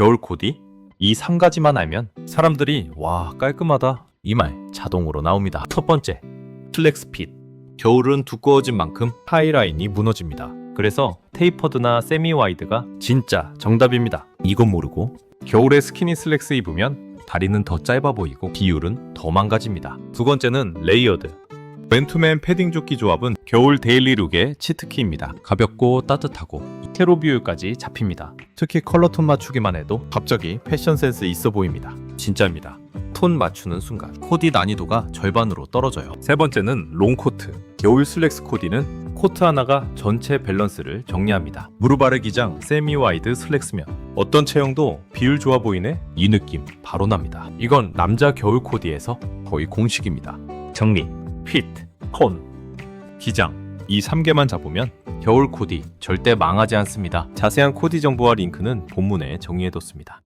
겨울 코디 이 3가지만 알면 사람들이 와 깔끔하다 이 말 자동으로 나옵니다. 첫 번째 플렉스 핏 겨울은 두꺼워진 만큼 하이라인이 무너집니다. 그래서 테이퍼드나 세미 와이드가 진짜 정답입니다. 이건 모르고 겨울에 스키니 슬랙스 입으면 다리는 더 짧아 보이고 비율은 더 망가집니다. 두 번째는 레이어드. 맨투맨 패딩 조끼 조합은 겨울 데일리 룩의 치트키입니다. 가볍고 따뜻하고 테로 비율까지 잡힙니다. 특히 컬러 톤 맞추기만 해도 갑자기 패션 센스 있어 보입니다. 진짜입니다. 톤 맞추는 순간 코디 난이도가 절반으로 떨어져요. 세 번째는 롱 코트. 겨울 슬랙스 코디는 코트 하나가 전체 밸런스를 정리합니다. 무릎 아래 기장 세미 와이드 슬랙스면 어떤 체형도 비율 좋아 보이네 이 느낌 바로 납니다. 이건 남자 겨울 코디에서 거의 공식입니다. 정리, 핏, 톤, 기장 이 3개만 잡으면 겨울 코디 절대 망하지 않습니다. 자세한 코디 정보와 링크는 본문에 정리해뒀습니다.